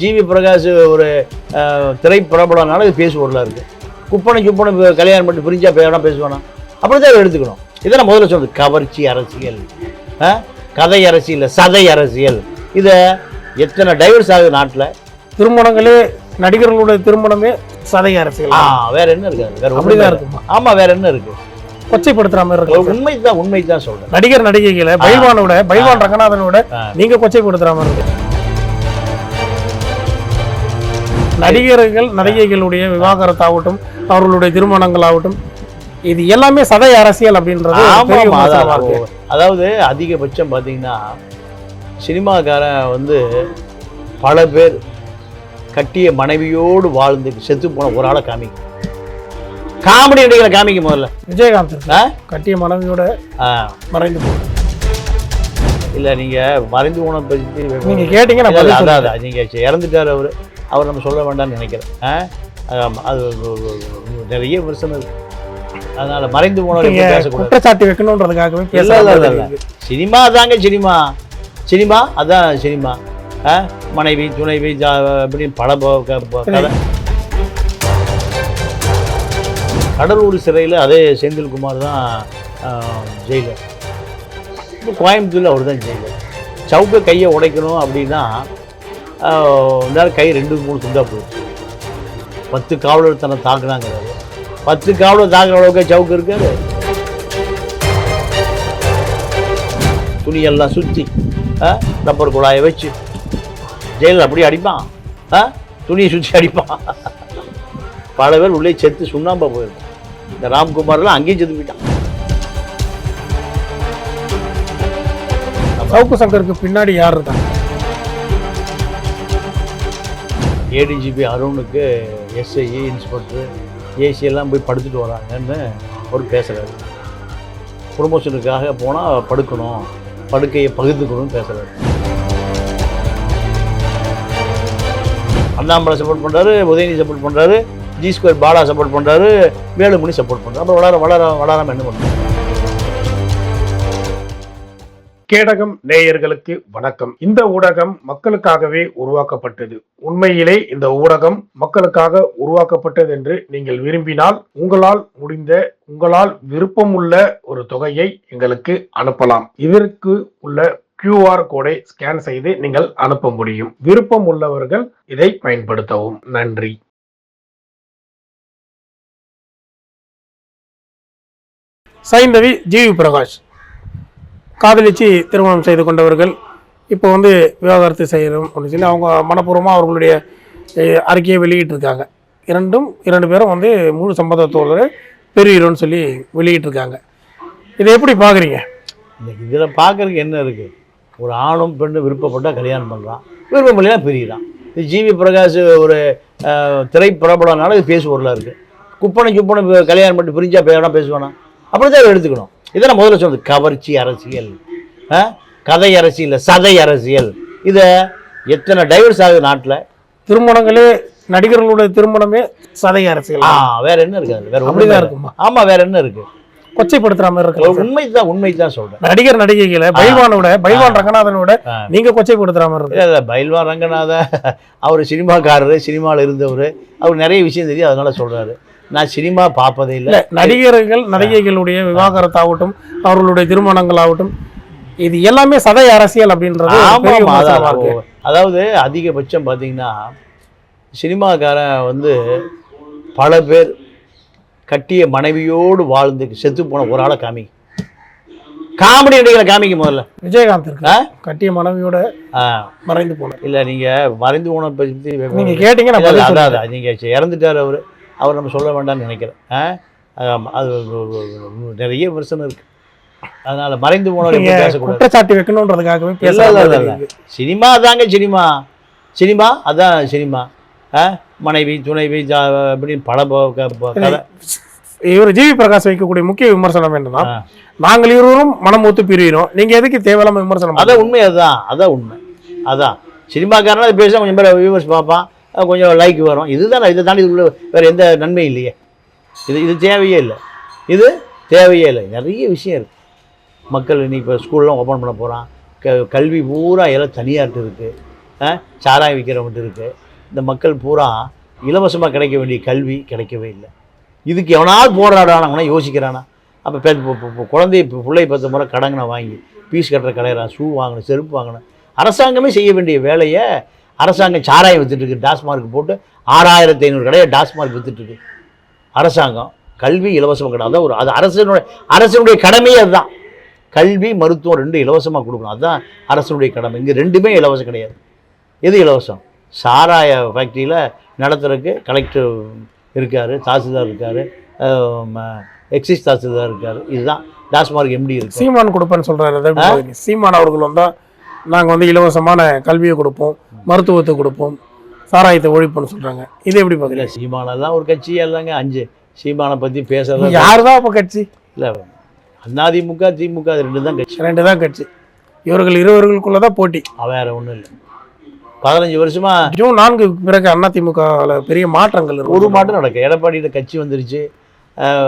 GV Prakash ஒரு திரைப்பிரபலனால இது பேசுவோர்ல இருக்கு. குப்பனை சுப்பனை கல்யாணம் பண்ணி பிரிஞ்சா பேரா பேசுவானா? அப்படி தான் எடுத்துக்கணும். இதை நான் முதல்ல சொல்றது. கவர்ச்சி அரசியல்? கதை அரசியல் சதை அரசியல். இதை எத்தனை டைவர்ஸ் ஆகுது நாட்டில்? திருமணங்களே நடிகர்களுடைய திருமணமே சதை அரசியல். ஆ வேற என்ன இருக்கு வேற அப்படிதான் இருக்குமா? இருக்கு. ஆமா வேற என்ன இருக்கு? கொச்சைப்படுத்துற மாதிரி இருக்கு. உண்மை தான் உண்மை தான் சொல்றேன். நடிகர் நடிகைகளை பைல்வானோட பைல்வான் ரங்கநாதனோட. நீங்க கொச்சைப்படுத்துற மாதிரி இருக்கு. நடிகர்கள் நடிகைகளுடைய விவாகரத்தாகட்டும் அவர்களுடைய திருமணங்கள் ஆகட்டும் இது எல்லாமே சதை அரசியல் அப்படின்றது அதாவது அதிகபட்சம் பார்த்தீங்கன்னா சினிமாக்காரன் வந்து பல பேர் கட்டிய மனைவியோடு வாழ்ந்து செத்து போன ஒரு ஆளை காமிக்கும். காமெடி நடிகளை காமிக்க முதல்ல. விஜயகாந்த்? கட்டிய மனைவியோட மறைந்து போகுது இல்ல நீங்க மறைந்து போன பற்றி நீங்க கேட்டீங்க நான் இல்ல, பதில் இல்ல, சொல்றேன். அதான், அதான். நீங்க சரி, இறந்துட்டார் அவர். அவர் நம்ம சொல்ல வேண்டாம்னு நினைக்கிறேன். ஆ? அது நிறைய விமர்சனம் இருக்கு அதனால மறைந்து போனவரை பேசக்கூடாது. குற்றச்சாட்டு வைக்கணுன்றதுக்காகவே இல்ல, இல்ல, இல்ல, பேச இல்ல. சினிமா தாங்க சினிமா. சினிமா அதான் சினிமா. ஆ? மனைவி துணைவி ஜா அப்படின்னு பல கதை. கடலூர் சிறையில் அதே செந்தில்குமார் தான் ஜெயிலர். கோயம்புத்தூரில் அவர் தான் ஜெயிலர். சவுக்க கையை உடைக்கணும் அப்படின்னா ஆ, இந்த கை ரெண்டு மூணு துண்டா போயிடுச்சு பத்து காவலர் தன்னை தாக்குனாங்கிறாரு பத்து காவலர் தாக்குற அளவுக்கு சவுக்கு இருக்காரு துணியெல்லாம் சுற்றி ரப்பர் குழாயை வச்சு ஜெயிலில் அப்படியே அடிப்பான். ஆ துணியை சுற்றி அடிப்பான். பல பேர் உள்ளே செத்து சுண்ணாம்பா போயிருக்கான் இந்த ராம்குமார்லாம் அங்கேயும் செத்து போயிட்டான். சவுக்கு சங்கருக்கு பின்னாடி யார் இருக்காங்க? ஏடிஜிபி அருணுக்கு எஸ்ஐ இன்ஸ்பெக்டர் ஏசி எல்லாம் போய் படுத்துட்டு வராங்கன்னு அவர் பேசுகிறாரு ப்ரொமோஷனுக்காக போனால் படுக்கணும் படுக்கையை பகிர்ந்துக்கணும்னு பேசுகிறாரு அண்ணாமலை சப்போர்ட் பண்ணுறாரு உதயநிதி சப்போர்ட் பண்ணுறாரு ஜி ஸ்கொயர் பாலா சப்போர்ட் பண்ணுறாரு வேலுமணி சப்போர்ட் பண்ணுறாரு அப்புறம் வளர வளர வளராமல் என்ன பண்ணுறாரு கேடகம் நேயர்களுக்கு வணக்கம். இந்த ஊடகம் மக்களுக்காகவே உருவாக்கப்பட்டது. உண்மையிலே இந்த ஊடகம் மக்களுக்காக உருவாக்கப்பட்டது என்று நீங்கள் விரும்பினால் உங்களால் முடிந்த உங்களால் விருப்பமுள்ள ஒரு தொகையை எங்களுக்கு அனுப்பலாம். இதற்கு உள்ள கியூஆர் கோடை ஸ்கேன் செய்து நீங்கள் அனுப்ப முடியும். விருப்பம் உள்ளவர்கள் இதை பயன்படுத்தவும். நன்றி. சைந்தவி ஜிவி பிரகாஷ். காதலிச்சு திருமணம் செய்து கொண்டவர்கள் இப்போ வந்து விவாகரத்து செய்யணும் அப்படின்னு சொல்லி அவங்க மனப்பூர்வமாக அவர்களுடைய அறிக்கையை வெளியிட்டிருக்காங்க. இரண்டும் இரண்டு பேரும் வந்து முழு சம்பந்தத்தோடு பெறுகிறோன்னு சொல்லி வெளியிட்டிருக்காங்க. இதை எப்படி பார்க்குறீங்க இதில் பார்க்குறதுக்கு என்ன இருக்குது ஒரு ஆணும் பெண்ணும் விருப்பப்பட்டால் கல்யாணம் பண்ணுறான் விருப்பம் இல்லைனா பிரிகிறான். இது ஜிவி பிரகாஷ் ஒரு அஹ், திரைப்பிரபலனால இது பேசுவோரில் இருக்குது குப்பனை சுப்பனை கல்யாணம் பண்ணிட்டு பிரிஞ்சா பேரா பேசுவானா? அப்படி தான் எடுத்துக்கணும். இதை நான் முதல்ல சொல்றது. கவர்ச்சி அரசியல்? கதை அரசியல் சதை அரசியல். இதை எத்தனை டைவர்ஸ் ஆகுது நாட்டில்? திருமணங்களே நடிகர்களுடைய திருமணமே சதை அரசியல். ஆ வேற என்ன இருக்காது வேற அப்படிதான் இருக்குமா? இருக்கு. ஆமா வேற என்ன இருக்கு? கொச்சைப்படுத்துற மாதிரி இருக்கு. உண்மை தான் உண்மை தான் சொல்றேன். நடிகர் நடிகைகளை பைல்வானோட பைல்வான் ரங்கநாதனோட. நீங்க கொச்சைப்படுத்துற மாதிரி இருக்கு. இல்ல, இல்ல, பைல்வா ரங்கநாத அவர் சினிமாக்காரரு சினிமாவில் இருந்தவர் அவர் நிறைய விஷயம் தெரியும் அதனால சொல்றாரு. நான் சினிமா பார்ப்பதே இல்ல. நடிகர்கள் நடிகைகளுடைய விவாகரத்தாகட்டும் அவர்களுடைய திருமணங்கள் ஆகட்டும் இது எல்லாமே சதை அரசியல் அப்படின்றது அதாவது அதிகபட்சம் பார்த்தீங்கன்னா சினிமாக்காரன் வந்து பல பேர் கட்டிய மனைவியோடு வாழ்ந்து செத்து போன ஒரு ஆளை காமி காமெடி நடிகளை காமிக்க முதல்ல. விஜயகாந்த் இருக்கு? கட்டிய மனைவியோட மறைந்து போனார். இல்ல நீங்க மறைந்து போன பற்றி நீங்க கேட்டீங்க நான் இல்ல, பதில் அதான், சொல்றேன். அதான். நீங்க சரி, இறந்துட்டார் அவர். அவர் நம்ம சொல்ல வேண்டாம்னு நினைக்கிறேன். அது நிறைய விமர்சனம் இருக்கு. அதனால மறைந்து பத்தி பேசக்கூடாது. குற்றச்சாட்டு வைக்கணுன்றதுக்காகவே இல்ல, இல்ல, இல்ல, இல்ல. பேச சினிமா தாங்க சினிமா. சினிமா அதான் சினிமா? மனைவி துணைவி அப்படின்னு பல ப- க- ப- கதை. இவர் ஜிவி பிரகாஷ் வைக்கக்கூடிய முக்கிய விமர்சனம் என்னன்னா. நாங்கள் இருவரும் மனம் ஒத்து பிரிகிறோம். நீங்க எதுக்கு தேவையில்லாம விமர்சனம் அதான் உண்மை அதுதான் அதான் உண்மை. அதான். சினிமாக்காரனா பேச கொஞ்சம் பேர் வியூவர்ஸ் பார்ப்பான் கொஞ்சம் லைக் வரும். இதுதான் இதை தாண்டி இதுக்குள்ள வேறு எந்த நன்மையும் இல்லையே. இது இது தேவையே இல்லை. இது தேவையே இல்லை. நிறைய விஷயம் இருக்குது மக்கள் இன்னைக்கு இப்போ ஸ்கூல்லாம் ஓப்பன் பண்ண போகிறான் க கல்வி பூரா எல்லாம் தனியார்ட்டு இருக்குது சாராயம் விற்கிறவங்கட்டு இருக்குது இந்த மக்கள் பூரா இலவசமாக கிடைக்க வேண்டிய கல்வி கிடைக்கவே இல்லை. இதுக்கு எவனாவது போராடானாங்கன்னா யோசிக்கிறானா? அப்போ பெ குழந்தை இப்போ பிள்ளை பத்து முறை கடங்கனை வாங்கி பீஸ் கட்டுற கடையிறான் ஷூ வாங்கணும் செருப்பு வாங்கணும். அரசாங்கமே செய்ய வேண்டிய வேலையை அரசாங்கம் சாராயம் வித்துட்டு இருக்கு டாஸ்மார்க் போட்டு ஆறாயிரத்தி ஐநூறு கடையை டாஸ்மார்க் வித்துட்டு இருக்கு அரசாங்கம் கல்வி இலவசமாக கிடையாது ஒரு அது அரசனுடைய அரசனுடைய கடமையே அதுதான். கல்வி மருத்துவம் ரெண்டும் இலவசமாக கொடுக்கணும். அதுதான் அரசனுடைய கடமை. இங்கே ரெண்டுமே இலவசம் கிடையாது. எது இலவசம்? சாராய ஃபேக்ட்ரியில் நடத்துறதுக்கு கலெக்டர் இருக்கார் தாசில்தார் இருக்கார் எக்ஸைஸ் தாசில்தார் இருக்கார். இதுதான் டாஸ்மார்க் எம்டி இருக்கு. சீமான் கொடுப்பேன்னு பாக்குறீங்க? சீமான் அவர்கள் வந்தா நாங்க வந்து இலவசமான கல்வியை கொடுப்போம். மருத்துவத்தை கொடுப்போம் சாராயத்தை ஒழிப்போம்னு சொல்றாங்க. இதை எப்படி பாக்குறீங்க சீமானெல்லாம் ஒரு கட்சி இல்லைங்க அஞ்சு. சீமானை பற்றி பேசுறது யாருதான் அப்ப கட்சி? இல்லை அதிமுக திமுக அது ரெண்டு தான் கட்சி. ரெண்டு தான் கட்சி. இவர்கள் இருவர்களுக்குள்ள தான் போட்டி வேற ஒன்றும் இல்லை. பதினஞ்சு வருஷமா ஜூன் நான்கு பிறகு அதிமுகவில் பெரிய மாற்றங்கள் ஒரு மாட்டம் நடக்கும். எடப்பாடியில் கட்சி வந்துருச்சு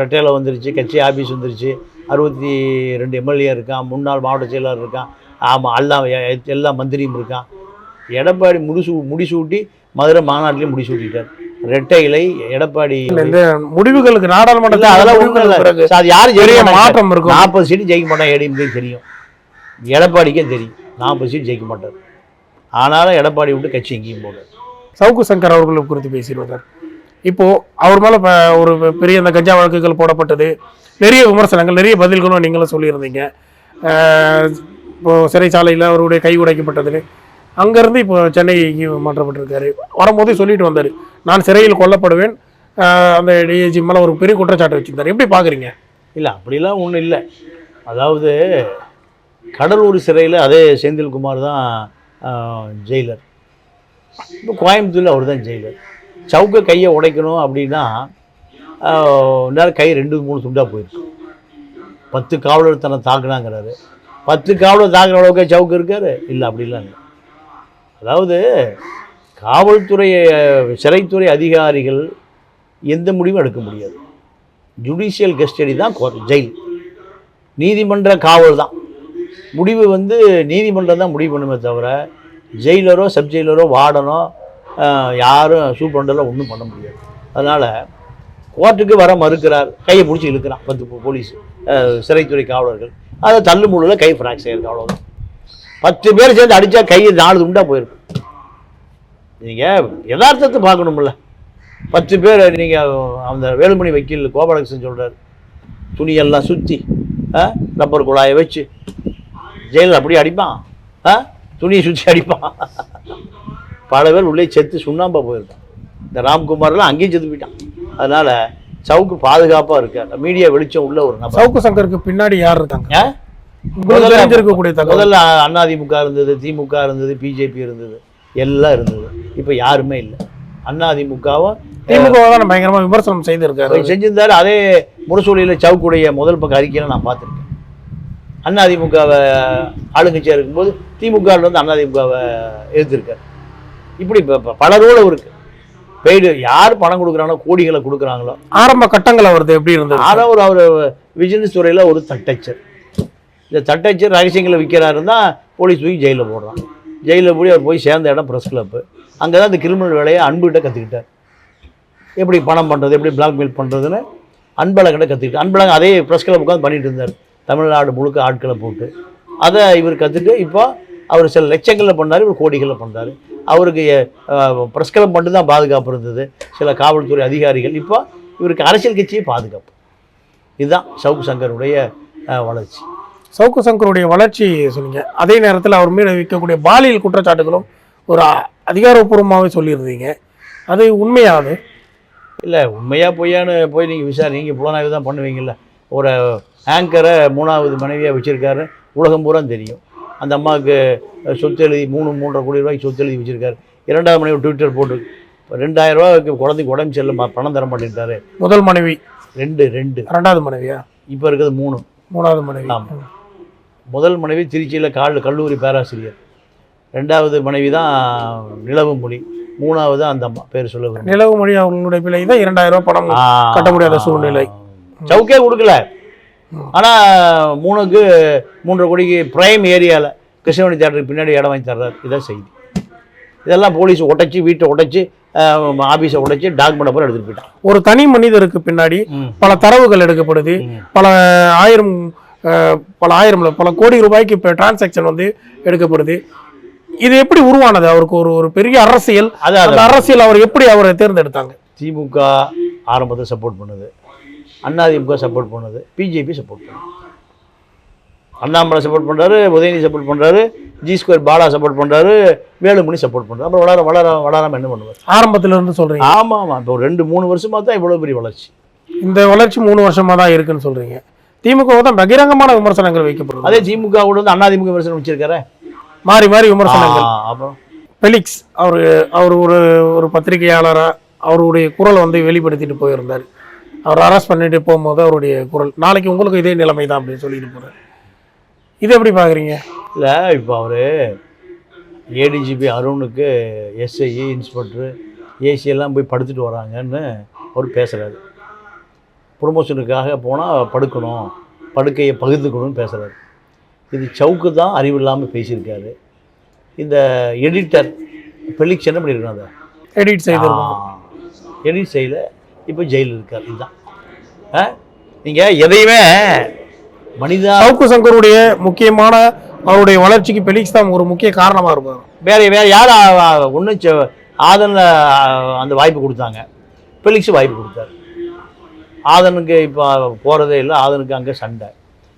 ரெட்டையில வந்துருச்சு கட்சி ஆஃபீஸ் வந்துருச்சு. அறுபத்தி ரெண்டு எம்எல்ஏ இருக்கான் முன்னாள் மாவட்ட செயலாளர் இருக்கான். ஆமாம் எல்லாம் எல்லா மந்திரியும் இருக்கான். எடப்பாடி முடிசூ முடிசூட்டி மதுரை மாநாட்டிலையும் முடிசூட்டிட்டார். ரெட்டை இலை எடப்பாடி முடிவுகளுக்கு நாடாளுமன்றத்தில் அதெல்லாம் அது யாரு பெரிய ஜெயிக்க. மாற்றம் இருக்கும். நாற்பது சீட்டு ஜெயிக்க மாட்டான் ஏடிஎம்கே தெரியும். எடப்பாடிக்கே தெரியும். நாற்பது சீட் ஜெயிக்க மாட்டார். ஆனாலும் எடப்பாடி விட்டு கட்சி எங்கேயும் போகல சவுக்கு சங்கர் அவர்களை குறித்து பேசியிருந்தார். இப்போ அவர் மேல ஒரு பெரிய அந்த கஞ்சா வழக்குகள் போடப்பட்டது. நிறைய விமர்சனங்கள் நிறைய பதில்களும் நீங்களும் சொல்லியிருந்தீங்க. ஆஹ் இப்போ சிறைச்சாலையில் அவருடைய கை உடைக்கப்பட்டது அங்கேருந்து இப்போ சென்னைக்கு மாற்றப்பட்டிருக்காரு. வரும்போதே சொல்லிட்டு வந்தார். நான் சிறையில் கொல்லப்படுவேன். அந்த டிஏஜி மேலே ஒரு பெரிய குற்றச்சாட்டு வச்சுருந்தார். எப்படி பார்க்குறீங்க இல்லை அப்படிலாம் ஒன்றும் இல்லை. அதாவது கடலூர் சிறையில் அதே செந்தில்குமார் தான் ஜெயிலர். இப்போ கோயம்புத்தூரில் அவர் தான் ஜெயிலர். சவுக்க கையை உடைக்கணும் அப்படின்னா நேரம் கை ரெண்டு மூணு துண்டாக போயிருக்கு. பத்து காவலர் தன்னை தாக்குனாங்கிறாரு. பத்து காவலர் தாக்குற அளவுக்கு சவுக்கு இருக்காரு? இல்லை அப்படிலாம் இல்லை. அதாவது காவல்துறை சிறைத்துறை அதிகாரிகள் எந்த முடிவும் எடுக்க முடியாது. ஜுடிஷியல் கஸ்டடி தான் கோர்ட் ஜெயில் நீதிமன்ற காவல் தான். முடிவு வந்து நீதிமன்றம் தான் முடிவு பண்ணுமே தவிர ஜெயிலரோ சப் ஜெயிலரோ வார்டனோ யாரும் சூப்பரண்டெல்லாம் ஒன்றும் பண்ண முடியாது. அதனால் கோர்ட்டுக்கு வர மறுக்கிறார் கையை பிடிச்சி இழுக்கிறான் பத்து போலீஸ் சிறைத்துறை காவலர்கள். அதை தள்ளு முழுல கை ஃப்ராக்சர் ஆயிருக்கு அவ்வளோதான் பத்து பேர் சேர்ந்து அடித்தா கை நாலு துண்டாக போயிருக்கும். நீங்கள் யதார்த்தத்தை பார்க்கணும்ல. பத்து பேர் நீங்கள் அந்த வேலுமணி வக்கீல் கோபாலகிருஷ்ணன் சொல்கிறார் துணியெல்லாம் சுற்றி ரப்பர் குழாயை வச்சு ஜெயிலில் அப்படியே அடிப்பான். ஆ துணியை சுற்றி அடிப்பான். பல பேர் உள்ளே செத்து சுண்ணாம்பா போயிருக்கான் இந்த ராம்குமார்லாம் அங்கேயும் செத்து போயிட்டான். அதனால் சவுக்கு பாதுகாப்பாக இருக்கார். மீடியா வெளிச்சம் உள்ள ஒரு நபர். சவுக்கு சங்கருக்கு பின்னாடி யார் இருக்காங்க? உங்களுக்கு முதல்ல- அதிமுக இருந்தது திமுக இருந்தது பிஜேபி இருந்தது எல்லாம் இருந்தது. இப்போ யாருமே இல்லை. அதிமுகவும் திமுக தான் பயங்கரமா விமர்சனம் செய்திருக்காரு. செஞ்சிருந்தாரு அதே முரசொலியில் சவுக்குடைய முதல் பக்க அறிக்கையில நான் பார்த்துருக்கேன். அண்ணா அதிமுகவை ஆளுங்கட்சியாக இருக்கும்போது திமுகவில் வந்து அண்ணா அதிமுகவை எதிர்த்திருக்காரு. இப்படி இப்போ இப்போ பல ரோல் இருக்கு பெய்டு யார் பணம் கொடுக்குறாங்களோ கோடிகளை கொடுக்குறாங்களோ. ஆரம்ப கட்டங்கள் அவரது எப்படி இருந்தது? ஆனால் ஒரு அவர் விஜினஸ் துறையில் ஒரு தட்டச்சர். இந்த தட்டச்சு ரகசியங்களை தான் போலீஸ் தூக்கி ஜெயிலில் போடுறான். ஜெயிலில் போய் அவர் போய் சேர்ந்த இடம் ப்ரெஸ் கிளப்பு அங்கே தான் இந்த கிரிமினல் வேலையை அன்புகிட்ட கற்றுக்கிட்டார் எப்படி பணம் பண்ணுறது எப்படி பிளாக்மெயில் பண்ணுறதுன்னு அன்பழகிட்ட கற்றுக்கிட்டார் அன்பழகன் அதே ப்ரெஸ் கிளப் உட்காந்து பண்ணிட்டு இருந்தார். தமிழ்நாடு முழுக்க ஆட்களை போட்டு. அதை இவர் கற்றுட்டு இப்போ அவர் சில லட்சங்களில் பண்ணார் இவர் கோடிகளில் பண்ணார். அவருக்கு ப்ரெஸ் கிளப் மட்டும்தான் பாதுகாப்பு இருந்தது. சில காவல்துறை அதிகாரிகள் இப்போ இவருக்கு அரசியல் கட்சியே பாதுகாப்பு. இதுதான் சவுக் சங்கருடைய வளர்ச்சி. சவுக்கு சங்கருடைய வளர்ச்சி சொன்னீங்க. அதே நேரத்தில் அவர் மீது வைக்கக்கூடிய பாலியல் குற்றச்சாட்டுகளும் ஒரு அதிகாரப்பூர்வமாகவே சொல்லியிருந்தீங்க. அது உண்மையாது இல்லை உண்மையாக பொய்யான்னு போய் நீங்கள் விசாரி நீங்கள் புலனாய்வு தான் பண்ணுவீங்கல்ல. ஒரு ஆங்கரை மூணாவது மனைவியாக வச்சுருக்காரு உலகம் பூரா தெரியும். அந்த அம்மாவுக்கு சொத்து எழுதி மூணு மூன்றரை கோடி ரூபாய்க்கு சொத்து எழுதி வச்சுருக்காரு. இரண்டாவது மனைவி ட்விட்டர் போட்டு ரெண்டாயிரம் ரூபாய்க்கு குழந்தைக்கு உடம்பு சரியில்லை பணம் தர மாட்டேன்ட்டாரு. முதல் மனைவி. ரெண்டு ரெண்டு. ரெண்டாவது மனைவியா? இப்போ இருக்கிறது மூணு. மூணாவது மனைவி. ஆமா. முதல் மனைவி திருச்சியில் கால் கல்லூரி பேராசிரியர் ரெண்டாவது மனைவி தான் நிலவு மொழி மூணாவது அந்த அம்மா பேர் சொல்ல. நிலவு மொழி அவர்களுடைய பிள்ளை தான் இரண்டாயிரம் ரூபாய் பணம் கட்ட முடியாத சூழ்நிலை. சவுக்கே கொடுக்கல ம். ஆனா மூணுக்கு மூன்றரை கோடிக்கு பிரைம் ஏரியால கிருஷ்ணவேணி தேட்டருக்கு பின்னாடி இடம் வாங்கி தர்றாரு இதான் செய்தி இதெல்லாம் போலீஸ் உடைச்சி வீட்டை உடைச்சி ஆஃபீஸை உடைச்சி டாக்குமெண்ட் பூரா எடுத்துகிட்டு போயிட்டான் ஒரு தனி மனிதருக்கு பின்னாடி. பல தரவுகள் எடுக்கப்படுது. பல ஆயிரம் பல ஆயிரம் பல கோடி ரூபாய்க்கு இப்போ டிரான்சாக்ஷன் வந்து எடுக்கப்படுது. இது எப்படி உருவானது? அவருக்கு ஒரு ஒரு பெரிய அரசியல். அது அந்த அரசியல் அவர் எப்படி அவரை தேர்ந்தெடுத்தாங்க? திமுக ஆரம்பத்தில் சப்போர்ட் பண்ணுது. அதிமுக சப்போர்ட் பண்ணுது. பிஜேபி சப்போர்ட் பண்ணுது. அண்ணாமலை சப்போர்ட் பண்ணுறாரு உதயநிதி சப்போர்ட் பண்ணுறாரு ஜி ஸ்கொயர் பாலா சப்போர்ட் பண்ணுறாரு வேலுமணி சப்போர்ட் பண்ணுறாரு அப்புறம் வளர வளர வளராம என்ன பண்ணுவார்? ஆரம்பத்துல இருந்து சொல்றீங்க. ஆமாம் ஆமாம் இப்போ ரெண்டு மூணு வருஷமா தான் இவ்வளோ பெரிய வளர்ச்சி. இந்த வளர்ச்சி மூணு வருஷமா தான் இருக்குன்னு சொல்றீங்க. திமுக தான் பகிரங்கமான விமர்சனங்கள் வைக்கப்படுது அதே திமுக கூட வந்து அதிமுக விமர்சனம் வச்சிருக்காரு? மாறி மாறி விமர்சனங்கள். அப்புறம் பெலிக்ஸ் அவர் அவர் ஒரு ஒரு பத்திரிகையாளரா அவருடைய குரலை வந்து வெளிப்படுத்திட்டு போயிருந்தார். அவர் அரெஸ்ட் பண்ணிட்டு போகும்போது அவருடைய குரல் நாளைக்கு உங்களுக்கு இதே நிலைமை தான் அப்படின்னு சொல்லிட்டு போறாரு. இது எப்படி பாக்குறீங்க? இல்லை இப்போ அவர் ஏடிஜிபி அருணுக்கு எஸ்ஐ இன்ஸ்பெக்டரு ஏசி எல்லாம் போய் படுத்துட்டு வராங்கன்னு அவர் பேசுகிறாரு ப்ரொமோஷனுக்காக போனால் படுக்கணும் படுக்கையை பகிர்ந்துக்கணும்னு பேசுகிறாரு இது சவுக்கு தான் அறிவில்லாமல் பேசியிருக்காரு. இந்த எடிட்டர் பெலிக்ஸ் என்ன பண்ணியிருக்கணும் அதை? எடிட் செய்திருக்கோம் எடிட் செய்யல இப்போ ஜெயிலில் இருக்கார். இதுதான். ஆ நீங்கள் எதையுமே மனிதா சவுக்கு சங்கருடைய முக்கியமான அவருடைய வளர்ச்சிக்கு பெலிக்ஸ் தான் ஒரு முக்கிய காரணமா இருப்பார். வேற வேற யார் ஒன்றும் ஆதனில் அந்த வாய்ப்பு கொடுத்தாங்க. பெலிக்ஸ் வாய்ப்பு கொடுத்தாரு. ஆதனுக்கு இப்போ போகிறதே இல்லை ஆதனுக்கு அங்கே சண்டை.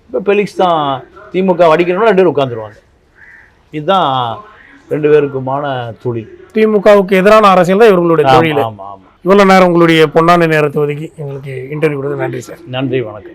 இப்போ பெலிக்ஸ் தான் திமுக வடிக்கணும்னா ரெண்டு பேரும் உட்காந்துருவாங்க இதுதான் ரெண்டு பேருக்குமான தொழில். திமுகவுக்கு எதிரான அரசியல் தான் இவர்களுடைய தொழில். ஆமாம் ஆமாம் இவ்வளவு நேரம் உங்களுடைய பொன்னான நேரத்தை ஒதுக்கி எங்களுக்கு இன்டர்வியூ கொடுத்து நன்றி சார். நன்றி வணக்கம்.